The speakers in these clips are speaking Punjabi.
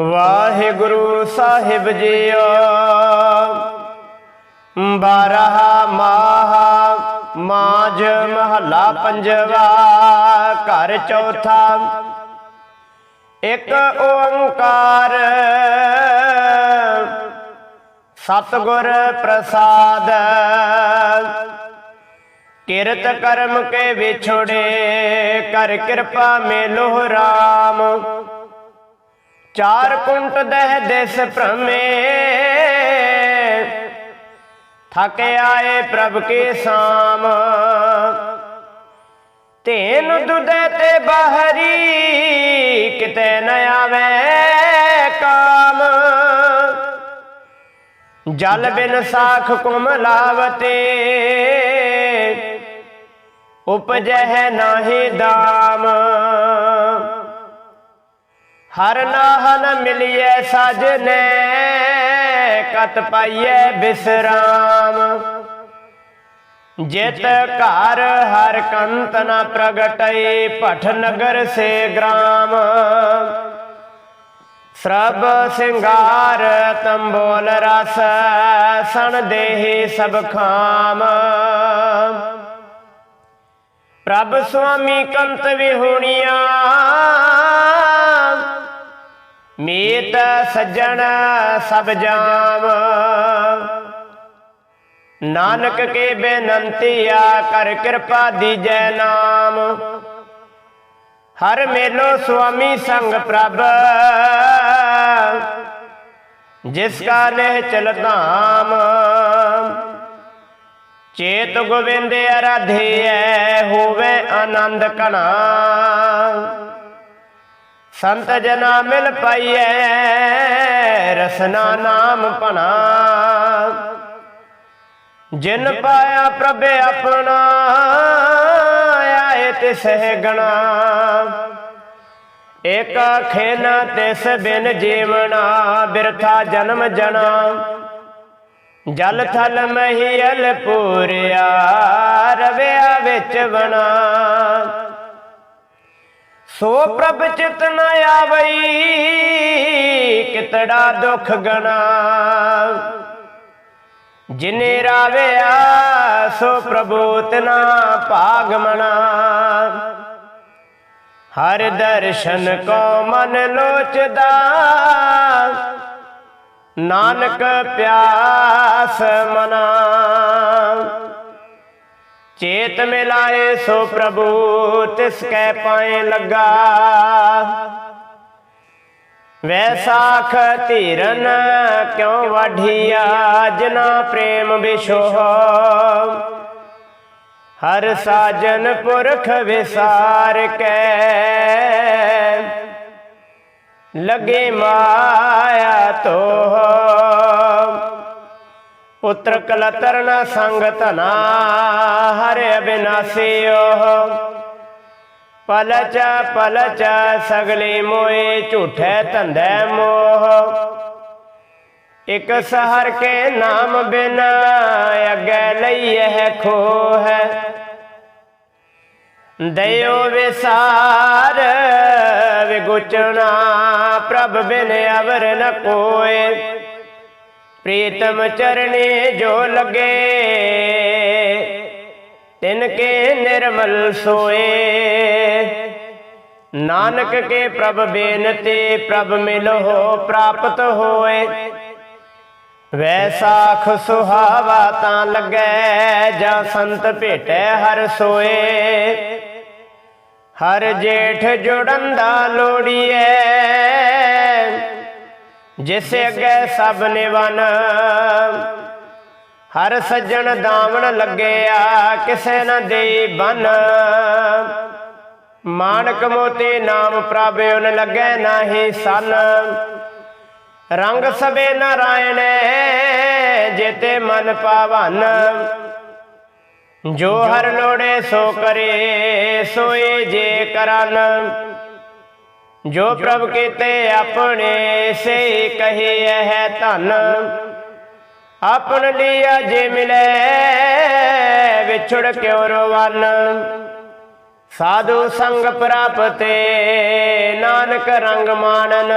ਵਾਹਿਗੁਰੂ ਸਾਹਿਬ ਜੀਓ। ਬਾਰਹਾ ਮਾਹ ਮਾਝ ਮਹੱਲਾ ਪੰਜਵਾ, ਘਰ ਚੌਥਾ। ਇੱਕ ਓੰਕਾਰ ਸਤਿਗੁਰ ਪ੍ਰਸਾਦ। ਕਿਰਤ ਕਰਮ ਕੇ ਵਿਛੋੜੇ, ਕਰ ਕਿਰਪਾ ਮੇਲੋ RAM ਚਾਰ ਕੁੰਟ ਦਹਿ ਦਿਸ ਭ੍ਰਮੇ। ਥਕ ਆਏ ਪ੍ਰਭ ਕੇ ਸਾਮ। ਤੇਨ ਦੁਦੇ ਤੇ ਬਾਹਰੀ ਕਿਤੇ ਨ ਆਵੇ ਕਾਮ। ਜਲ ਬਿਨ ਸਾਖ ਕੁਮ ਲਾਵਤੇ। ਉਪਜਹਿ ਨਾਹੀ ਦਾਮ। ਹਰ ਨਾਹਨ ਮਿਲਿਐ ਸਾਜਨੇ, ਕਤ ਪਾਈਐ ਬਿਸਰਾਮ। ਜਿਤ ਘਰ ਹਰ ਕੰਤ ਨ ਪ੍ਰਗਟਈ ਭਠ ਨਗਰ ਸੇ ਗ੍ਰਾਮ। ਸਰਬ ਸਿੰਗਾਰ ਤੰਬੋਲ ਰਸ, ਸਣ ਦੇਹੀ ਸਭ ਖਾਮ। ਪ੍ਰਭ ਸੁਆਮੀ ਕੰਤ ਵਿਹੂਣੀਆਂ ਮੀਤ ਸੱਜਣ ਸਭ ਜਾਮ। ਨਾਨਕ ਕੇ ਬੇਨੰਤੀ ਆ ਕਰ ਕਿਰਪਾ ਦੀਜੈ ਨਾਮ। ਹਰ ਮੇਲੋ ਸੁਆਮੀ ਸੰਗ ਪ੍ਰਭ। ਜਿਸ ਕਾ ਨਹਿ ਚਲ ਧਾਮ। ਚੇਤ ਗੋਬਿੰਦ ਅਰਾਧਿਐ, ਹੋਵੇ ਆਨੰਦ ਕਣਾ ਸੰਤ ਜਨਾ ਮਿਲ ਪਾਈਐ, ਰਸਨਾ ਨਾਮ ਪਣਾ ਜਿਨ ਪਾਇਆ ਪ੍ਰਭ ਆਪਣਾ, ਆਏ ਤਿਸ ਗਣਾ। ਏਕ ਖੇਨ ਤਿਸ ਬਿਨ ਜੀਵਣਾ, ਬਿਰਥਾ ਜਨਮ ਜਨਾ ਜਲ ਥਲ ਮਹੀਲ ਪੂਰਿਆ ਰਵਿਆ ਵਿੱਚ ਬਣਾ ਸੋ ਪ੍ਰਭ ਚਿਤ ਨ ਆਵਈ, ਕਿਤੜਾ ਦੁਖ ਗਣਾ। ਜਿਨੇ ਰਾਵਿਆ, ਸੋ ਪ੍ਰਭੂ ਤਨਾ ਭਾਗ ਮਣਾ। ਹਰ ਦਰਸ਼ਨ ਕੋ ਮਨ ਲੋਚਦਾ। ਨਾਨਕ ਪਿਆਸ ਮਨਾ। ਚੇਤ ਮਿਲਾਏ ਸੋ ਪ੍ਰਭੂ, ਤਿਸ ਕੈ ਪਾਏ ਲੱਗਾ। ਵੈਸਾਖ ਧੀਰਨ ਕਿਉ ਵਾਢੀਆ, ਜਨਾ ਪ੍ਰੇਮ ਵਿਸ਼ੋਹ ਹਰ ਸਾਜਨ ਪੁਰਖ ਵਿਸਾਰ ਕੈ। ਲਗੇ ਮਾਇਆ ਤੋਹ ਪੁੱਤਰ ਕਲਤਰ ਨ ਸੰਗ ਧਨਾ ਹਰਿ ਅਬਿਨਾਸੀਓ। ਪਲਚ ਪਲਚ ਸਗਲੇ ਮੋਏ, ਝੂਠੇ ਧੰਦੇ ਮੋਹ। ਇਕ ਸਹਰ ਕੇ ਨਾਮ ਬਿਨ ਅਗੇ ਖੋ ਹੈ। ਦਇਓ ਵਿਸਾਰ, ਵਿਗੁਚਣਾ ਪ੍ਰਭ ਬਿਨ ਅਵਰ ਨ ਕੋਏ। ਪ੍ਰੀਤਮ ਚਰਣੇ ਜੋ ਲਗੇ, ਤਿਨ ਕੇ ਨਿਰਮਲ ਸੋਏ। ਨਾਨਕ ਕੇ ਪ੍ਰਭ ਬੇਨਤੀ, ਪ੍ਰਭ ਮਿਲੋ ਪ੍ਰਾਪਤ ਹੋਏ। ਵੈਸਾਖ ਸੁਹਾਵਾ ਤਾਂ ਲੱਗੈ, ਜਾਂ ਸੰਤ ਭੇਟੈ ਹਰ ਸੋਏ। ਹਰ ਜੇਠ ਜੁੜਨ ਦਾ ਲੋੜੀਐ ਜਿਸ ਅੱਗੇ ਸਭ ਨਿਵਨ, ਹਰ ਸੱਜਣ ਦਾਵਣ ਲੱਗਿਆ, ਕਿਸੇ ਨਾ ਦੇ ਬਨ। ਮਾਨਕ ਮੋਤੀ ਨਾਮ ਪ੍ਰਭ ਉਨ ਲੱਗੈ ਨਾਹੀ ਸਨ। ਰੰਗ ਸਬੇ ਨਾਰਾਇਣ ਜੇਤੇ ਮਨ ਪਾਵਨ। ਜੋ ਹਰ ਲੋੜੇ ਸੋ ਕਰੇ ਸੋਏ ਜੇ ਕਰਨ। ਜੋ ਪ੍ਰਭ ਕੀਤੇ ਆਪਣੇ, ਸੇ ਕਹੇ ਹੈ ਧਨ। ਆਪਣ ਲਿਆ ਜੇ ਮਿਲੇ, ਵਿਛੜ ਕਿਉ ਰਵਨ? ਸਾਧੂ ਸੰਗ ਪ੍ਰਾਪਤੇ, ਨਾਨਕ ਰੰਗ ਮਾਨਨ।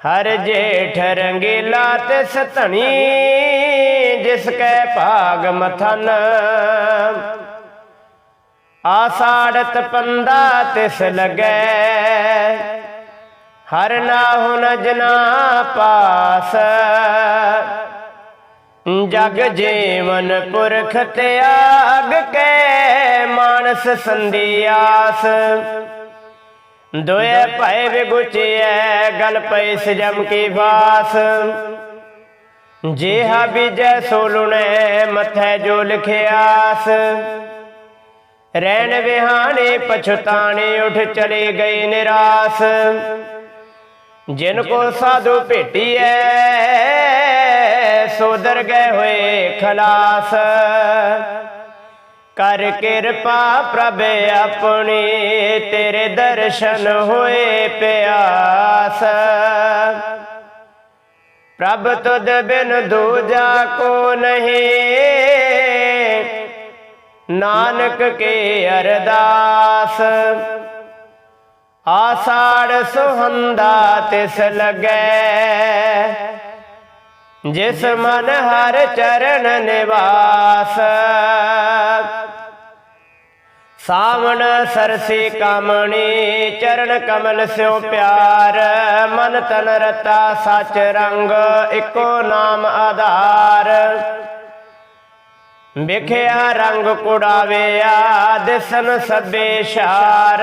ਹਰ ਜੇਠ ਰੰਗੀਲਾ ਤਿਸ ਧਣੀ, ਜਿਸ ਕੈ ਭਾਗ ਮਥਨ। ਆਸਾੜਤ ਪੰਦਾ ਤਿਸ ਲਗੈ। ਹਰ ਨਾ ਹੁਨ ਜਨਾ ਪਾਸ। ਜਗ ਜੀਵਨ ਪੁਰਖ ਤਿਆਗ ਕੇ ਮਾਨਸ ਸੰਧਿਆਸ ਦੋਏ ਭੈ ਵਿਗੁਚਿਐ ਗਲ ਪੈ ਸਜਮ ਕੀ ਬਾਸ ਜੇਹਾ ਬੀਜੈ ਸੋ ਲੁਣੈ ਮਥੈ ਜੋ ਲਿਖਿਆਸ। ਰਹਿਣ ਵਿਹਾਣੇ ਪਛਤਾਣੇ ਉਠ ਚਲੇ ਗਏ ਨਿਰਾਸ। ਜਿਨ ਕੋ ਸਾਧੂ ਭੇਟੀਐ ਸੋ ਦਰ ਗਏ ਹੋਏ ਖਲਾਸ। ਕਰ ਕਿਰਪਾ ਪ੍ਰਭ ਆਪਣੀ ਤੇਰੇ ਦਰਸ਼ਨ ਹੋਏ ਪਿਆਸ। ਪ੍ਰਭ ਤੁਧ ਬਿਨ ਦੂਜਾ ਕੋ ਨਹੀਂ। ਨਾਨਕ ਕੇ ਅਰਦਾਸ। ਆਸਾੜ ਸੁਹੰਦਾ ਤਿਸ ਲਗੈ। ਜਿਸ ਮਨ ਹਰ ਚਰਨ ਨਿਵਾਸ। ਸਾਵਣ ਸਰਸੀ ਕਾਮਣੀ, ਚਰਨ ਕਮਲ ਸਿਉ ਪਿਆਰ। ਮਨ ਤਨ ਰਤਾ ਸਚ ਰੰਗ, ਇੱਕੋ ਨਾਮ ਆਧਾਰ। ਵਿਖਿਆ ਰੰਗ ਕੁੜਾਵਿਆ, ਦਿਸਨ ਸਭੇ ਸ਼ਾਰ।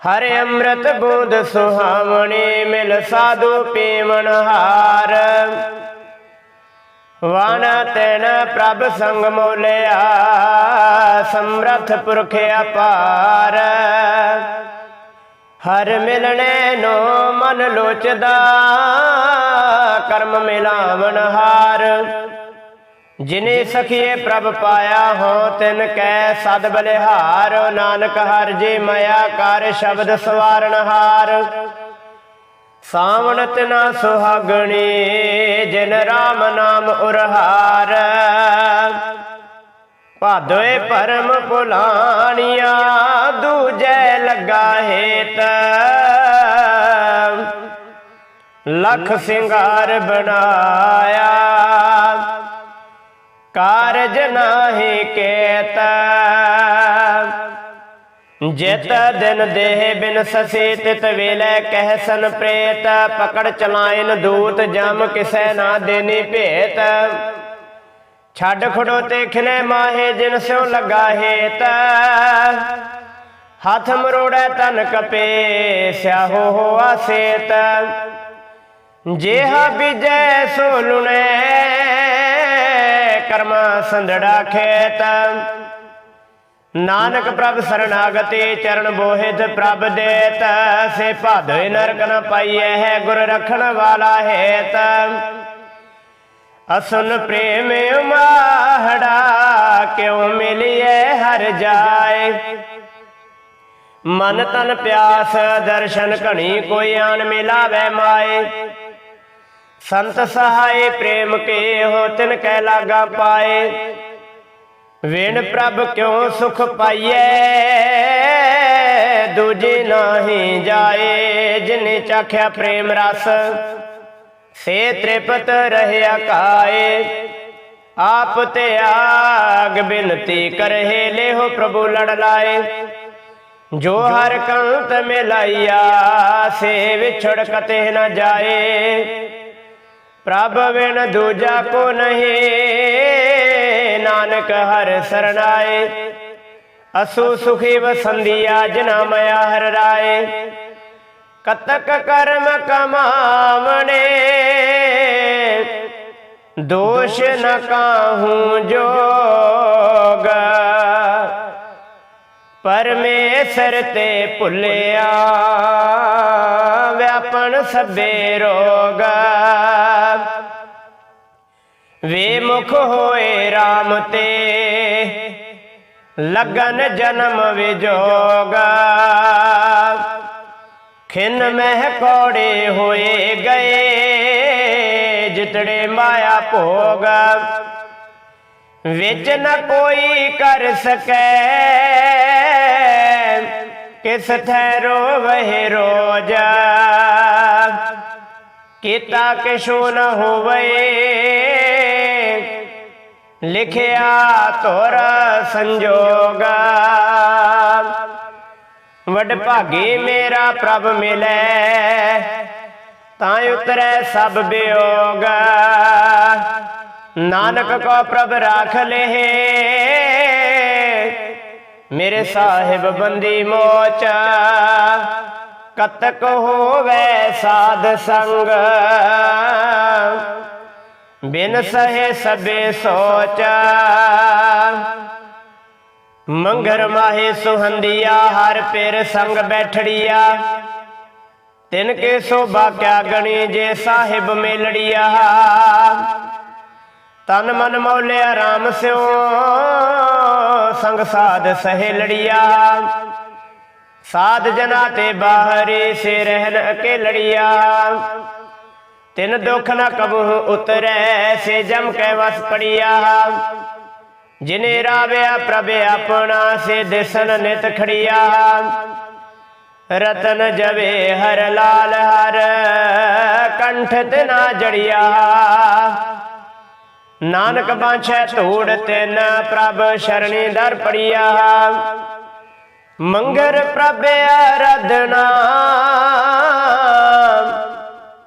ਹਰ ਅੰਮ੍ਰਿਤ ਬੂੰਦ ਸੁਹਾਵਣੀ, ਮਿਲ ਸਾਧੂ ਪੀਵਨ ਹਾਰ। ਵਾਣ ਤੈਨ ਪ੍ਰਭ ਸੰਗ ਮੋਲਿਆ, ਸਮਰਥ ਪੁਰਖ ਅਪਾਰ। ਹਰ ਮਿਲਣੇ ਨੋ ਮਨ ਲੋਚਦਾ, ਕਰਮ ਮਿਲਾਵਣ ਹਾਰ। ਜਿਨੇ ਸਖੀਏ ਪ੍ਰਭ ਪਾਇਆ ਹੋ, ਤਿਨ ਕੈ ਸਦ ਬਲਿਹਾਰ। ਨਾਨਕ ਹਰ ਜੇ ਮਾਇਆ ਕਰ ਸ਼ਬਦ ਸਵਾਰਨ ਹਾਰ। ਸਾਵਣ ਤਿਨਾ ਸੁਹਾਗਣੀ, ਜਿਨ ਰਾਮ ਨਾਮ ਉਰਹਾਰ। ਭਾਦੋਏ ਪਰਮ ਪੁਲਾਣੀਆਂ, ਦੂਜੈ ਲੱਗਾ ਹੇਤ। ਲਖ ਸਿੰਗਾਰ ਬਣਾਇਆ ਕਾਰਜ ਨਾਹੀ ਕੇਤ। ਜਿਤ ਦਿਨ ਦੇਹ ਬਿਨ ਸਸੇ ਤਿਤ ਵੇਲੇ ਕਹਿ ਸਨ ਪ੍ਰੇਤ। ਪਕੜ ਚਲਾਇਨ ਦੂਤ ਜਮ ਕਿਸੈ ਨਾ ਦੇਨੀ ਭੇਤ। ਛੱਡ ਖੜੋ ਤੇ ਖਿਨੇ ਮਾਹੇ ਜਿਨ ਸਿਉ ਲਗਾ ਹੇਤ। ਹੱਥ ਮਰੋੜੈ ਤਨ ਕਪੇ ਸਿਆਹੋ ਹੋਆ ਸੇਤ ਜੇਹਾ ਬਿਜੈ ਸੋ ਲੁਣੇ। ਕਰਮ ਸੰਧੜਾ ਖੇਤ। ਨਾਨਕ ਪ੍ਰਭ ਸਰਣਾਗਤੀ ਚਰਨ ਬੋਹਿਤ ਪ੍ਰਭ ਦੇਤ। ਸੇ ਭਾਦੋਇ ਨਰਕ ਨ ਪਾਈਐ, ਹੈ ਗੁਰ ਰਖਣ ਵਾਲਾ ਹੇਤ। ਅਸੁਨ ਪ੍ਰੇਮ ਉਮਾਹੜਾ, ਕਿਉ ਮਿਲਿਐ ਹਰ ਜਾਏ। ਮਨ ਤਨ ਪਿਆਸ, ਦਰਸ਼ਨ ਘਣੀ ਕੋਈ ਆਣ ਮਿਲਾਵੇ ਮਾਏ। ਸੰਤ ਸਹਾਏ ਪ੍ਰੇਮ ਕੇ ਹੋ ਤਿਨ ਕੈ ਲਾਗਾ ਪਾਏ। ਵੇਣ ਪ੍ਰਭ ਕਿਉ ਸੁਖ ਪਾਈਐ? ਦੂਜੀ ਨਾਹੀ ਜਾਏ, ਜਿਨੇ ਚਾਖਿਆ ਪ੍ਰੇਮ ਰਸ। ਸੇ ਤ੍ਰਿਪਤ ਰਹਿਆ ਕਾਏ। ਆਪ ਤੇ ਆਗ ਬਿਨਤੀ ਕਰਹਿ, ਲੇਹੋ ਪ੍ਰਭੂ ਲੜ ਲਾਏ। ਜੋ ਹਰ ਕੰਤ ਮਿਲਾਈਆ, ਸੇ ਵਿਛੜ ਕਤੇ ਨਾ ਜਾਏ। ਪ੍ਰਭ ਵਿਣ ਦੂਜਾ ਕੋ ਨਹੀਂ, ਨਾਨਕ ਹਰ ਸਰਣਾਏ। ਅਸੂ ਸੁਖੀ ਵਸੰਦੀਆ ਜਨਾ ਮਇਆ ਹਰ ਰਾਏ। ਕਤਕ ਕਰਮ ਕਮਾਵਣੇ, ਦੋਸ਼ ਨ ਕਾਹੂ ਜੋਗ। ਪਰਮੇਸ਼ਰ ਤੇ ਭੁੱਲਿਆ ਵਿਆਪਣ ਸਭੇ ਰੋਗ। ਵੇ ਮੁਖ ਹੋਏ RAM ਤੇ, ਲਗਨ ਜਨਮ ਵਿਜੋਗ। ਖਿਨ ਮਹਿ ਕੋੜੇ ਹੋਏ ਗਏ, ਜਿਤੜੇ ਮਾਇਆ ਭੋਗ। ਵਿੱਚ ਨ ਕੋਈ ਕਰ ਸਕੈ, ਕਿਸ ਥੈ ਰੋਵਹਿ ਰੋਜ। ਕੀਤਾ ਕਿਛੂ ਨ ਹੋਵੇ ਲਿਖਿਆ ਧੁਰ ਸੰਜੋਗ। ਵਡ ਭਾਗੀ ਮੇਰਾ ਪ੍ਰਭ ਮਿਲੈ, ਤਾਂ ਉਤਰੈ ਸਭ ਬਿਯੋਗ ਨਾਨਕ ਕੋ ਪ੍ਰਭ ਰਾਖ ਲਹਿ, ਮੇਰੇ ਸਾਹਿਬ ਬੰਦੀ ਮੋਚ। ਕਤਕ ਹੋਵੇ ਸਾਧ ਸੰਗ। ਬਿਨ ਸਹੇ ਸਬੇ ਸੋਚ। ਮੰਗਰ ਮਾਹੇ ਸੁਹੰਦੀਆ ਹਰ ਪੇਰ ਸੰਗ ਬੈਠੜੀਆ। ਤਿਨ ਕੇ ਸੋਭਾ ਕਿਆ ਗਣੀ ਜੇ ਸਾਹਿਬ ਮੇਲੜੀਆ। ਤਨ ਮਨ ਮੌਲਿਆ RAM ਸਿਉ ਸੰਗ ਸਾਧ ਸਹੇਲੜੀਆ ਸਾਧ ਜਨਾ ਤੇ ਬਾਹਰੀ ਸੇ ਰਹਿਨ ਅਕੇਲੜੀਆ। ਤਿਨ ਦੁਖ ਨ ਕਬੂ ਉਤਰੈ ਸੇ ਜਮ ਕੈ ਵਸ ਪੜੀਆ। ਜਿਨੇ ਰਾਵਿਆ ਪ੍ਰਭ ਆਪਣਾ, ਸੇ ਦਿਸਨ ਨਿਤ ਖੜੀਆ। ਰਤਨ ਜਵੇ ਹਰ ਲਾਲ ਹਰ, ਕੰਠ ਤੇ ਨਾ ਜੜੀਆ। ਨਾਨਕ ਬਾਛੈ ਧੂੜ ਤਿਨ, ਪ੍ਰਭ ਸ਼ਰਣੀ ਦਰ ਪੜੀਆ। ਮੰਗਰ ਪ੍ਰਭ ਅਰਧਨਾ।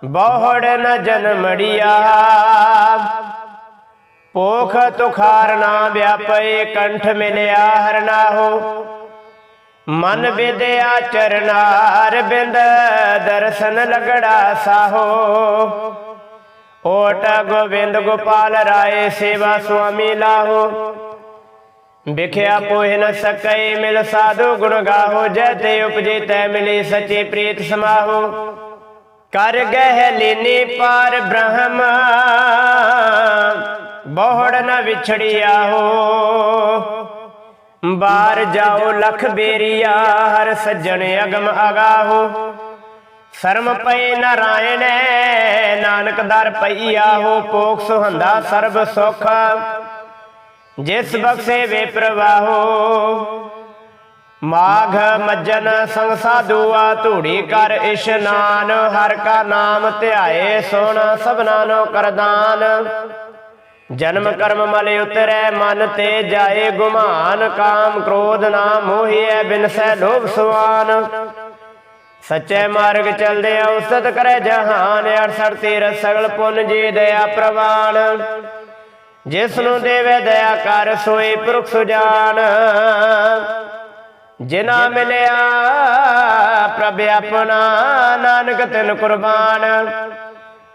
ਬਹੁੜ ਨ ਜਨਮੜੀਆ ਪੋਖ ਤੁਖਾਰ ਨਾ ਵਿਆਪੇ ਕੰਠ ਮਿਲਿਆ ਹਰ ਨਾਹੋ। ਮਨ ਵਿਦਿਆ ਚਰਨਾਰ ਬਿੰਦ, ਦਰਸ਼ਨ ਲਗੜਾ ਸਾਹੋ। ਓਟ ਗੋਬਿੰਦ ਗੋਪਾਲ ਰਾਏ, ਸੇਵਾ ਸੁਆਮੀ ਲਾਹੋ। ਵਿਖਿਆ ਪੋਹਿ ਨ ਸਕੈ, ਮਿਲ ਸਾਧੂ ਗੁਣ ਗਾਹੋ, ਜੈ ਤੇ ਉਪਜੇ ਤੈ ਮਿਲੇ ਸੱਚੇ ਪ੍ਰੀਤ ਸਮਾਹੋ। ਕਰ ਗਹਿ ਲੀਨੀ ਪਾਰ ਬ੍ਰਹਮ। ਬਹੁੜ ਨ ਵਿਛੜਿਆ ਹੋ। ਬਾਰ ਜਾਓ ਲਖ ਬੇਰੀਆ, ਹਰ ਸੱਜਣ ਅਗਮ ਅਗਾਹੋ। ਸ਼ਰਮ ਪਏ ਨਾਰਾਇਣ, ਨਾਨਕ ਦਰ ਪਈਆ ਹੋ। ਪੋਖ ਸੁਹੰਦਾ ਸਰਬ ਸੁਖ। ਜਿਸ ਬਖਸ਼ੇ ਵੇ ਪ੍ਰਵਾਹੋ ਮਾਘ ਮੱਜਨ ਸੰਗ ਸਾਧੂਆ ਧੂੜੀ ਕਰ ਇਸ਼ਨਾਨ ਹਰ ਕਾ ਨਾਮ ਧਿਆਏ ਸੋਣ ਸਭਨਾ ਨੋ ਕਰਦਾਨ ਜਨਮ ਕਰਮ ਮਲ ਉਤਰੈ ਮਨ ਤੇ ਜਾਏ ਗੁਮਾਨ, ਕਾਮ ਕ੍ਰੋਧ ਨਾ ਮੋਹੀਐ ਬਿਨ ਸੈ ਲੋਭ ਸੁਆਨ। ਸੱਚੇ ਮਾਰਗ ਚਲਦੇ ਔਸਤ ਕਰੇ ਜਹਾਨ 68 ਤੀਰ ਸਗਲ ਪੁੰਨ ਜੀ ਦਇਆ ਪ੍ਰਵਾਨ। ਜਿਸ ਨੂੰ ਦੇਵੇ ਦਇਆ ਕਰ ਸੋਈ ਪੁਰਖ ਸੁਜਾਨ। ਜਿਨਾ ਮਿਲਿਆ, ਪ੍ਰਭ ਆਪਣਾ, ਨਾਨਕ ਤਿਨ ਕੁਰਬਾਨ।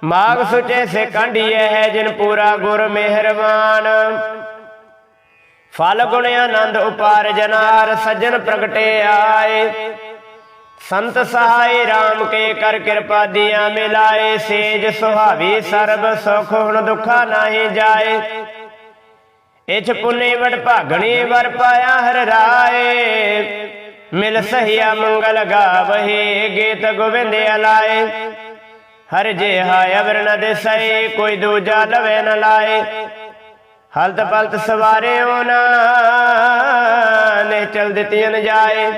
ਮਾਗ ਸੁਚੇ ਸੇ ਕੰਢੀਏ ਹੈ, ਜਿਨ ਪੂਰਾ ਗੁਰ ਮਿਹਰਬਾਨ। ਫਲ ਗੁਣ ਆਨੰਦ ਉਪਾਰ ਜਨਾਰ, ਸੱਜਣ ਪ੍ਰਗਟੇ ਆਏ। ਸੰਤ ਸਹਾਈ RAM ਕੇ ਕਰ ਕਿਰਪਾ ਦੀਆ ਮਿਲਾਏ। ਸੇਜ ਸੁਹਾਵੀ ਸਰਬ ਸੁਖ, ਹੁਣ ਦੁਖਾ ਨਹੀਂ ਜਾਏ। ਇਛ ਪੁਨੇ ਵਡ ਭਾਗਣੀ ਵਰ ਪਾਇਆ ਹਰ ਰਾਏ। ਮਿਲ ਸਹੀਆ ਮੰਗਲ ਗਾਵਹੀ, ਗੀਤ ਗੋਬਿੰਦ ਅਲਾਏ। ਹਰ ਜੇ ਹਾਇ ਅਵਰ ਨ ਦਿਸੈ, ਕੋਈ ਦੂਜਾ ਲਵੇ ਨ ਲਾਏ। ਹਲਤ ਪਲਤ ਸਵਾਰੇ ਓਨਾ ਨੇ ਚਲ ਦਿੱਤੀਆਂ ਨ ਜਾਏ।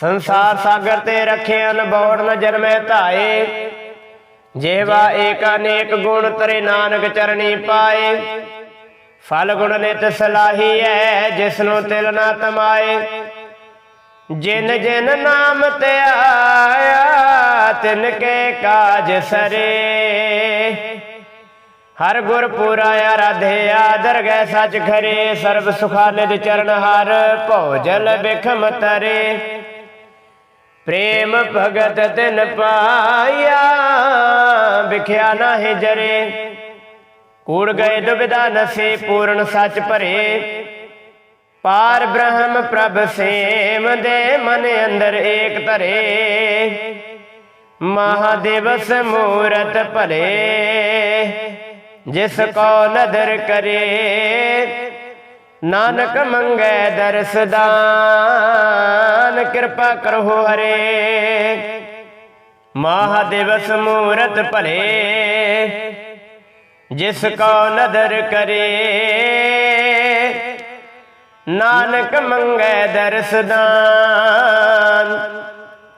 ਸੰਸਾਰ ਸਾਗਰ ਤੇ ਰੱਖੇ ਅਨਬੋੜ ਨ ਜਨਮੈ ਧਾਏ। ਜੇਵਾ ਏਕ ਅਨੇਕ ਗੁਣ ਤਰੇ ਨਾਨਕ ਚਰਣੀ ਪਾਏ। ਫਲ ਗੁਣ ਨਿਤ ਸਲਾਹੀ ਐ ਜਿਸ ਨੂੰ ਤਿਲ ਨਾ ਤਮਾਏ। ਜਿਨ ਜਿਨ ਨਾਮ ਤੇ ਆਇਆ, ਤਿਨ ਕੇ ਕਾਜ ਸਰੇ। ਹਰ ਗੁਰ ਪੂਰਾ ਆਰਾਧਿਆ ਦਰਗਹਿ ਸਚ ਖਰੇ। ਸਰਬ ਸੁਖਾ ਨਿਜ ਚਰਨ ਹਰ, ਭੋਜਲ ਬਿਖਮ ਤਰੇ। ਪ੍ਰੇਮ ਭਗਤ ਤਿਨ ਪਾਇਆ, ਵਿਖਿਆ ਨਾਹਿ ਜਰੇ। ਉੜ ਗਏ ਦੁਬਿਧਾ ਨਸੇ ਪੂਰਨ ਸੱਚ ਭਰੇ। ਪਾਰ ਬ੍ਰਹਮ ਪ੍ਰਭ ਸੇਮ ਦੇ ਮਨ ਅੰਦਰ ਏਕ ਧਰੇ। ਮਹਾਦੇਵਸ ਮੂਰਤ ਭਲੇ, ਜਿਸ ਕੋ ਨਦਰ ਕਰੇ। ਨਾਨਕ ਮੰਗੈ ਦਰਸ ਦਾਨ, ਕਿਰਪਾ ਕਰੋ ਹਰੇ। ਮਹਾਦੇਵਸ ਮੂਰਤ ਭਲੇ। ਜਿਸ ਕੋ ਨਦਰ ਕਰੇ। ਨਾਨਕ ਮੰਗੈ ਦਰਸਦਾਨ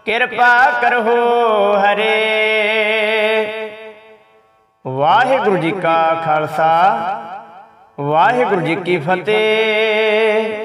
ਕਿਰਪਾ ਕਰੋ ਹਰੇ। ਵਾਹਿਗੁਰੂ ਜੀ ਕਾ ਖਾਲਸਾ, ਵਾਹਿਗੁਰੂ ਜੀ ਕੀ ਫਤਿਹ।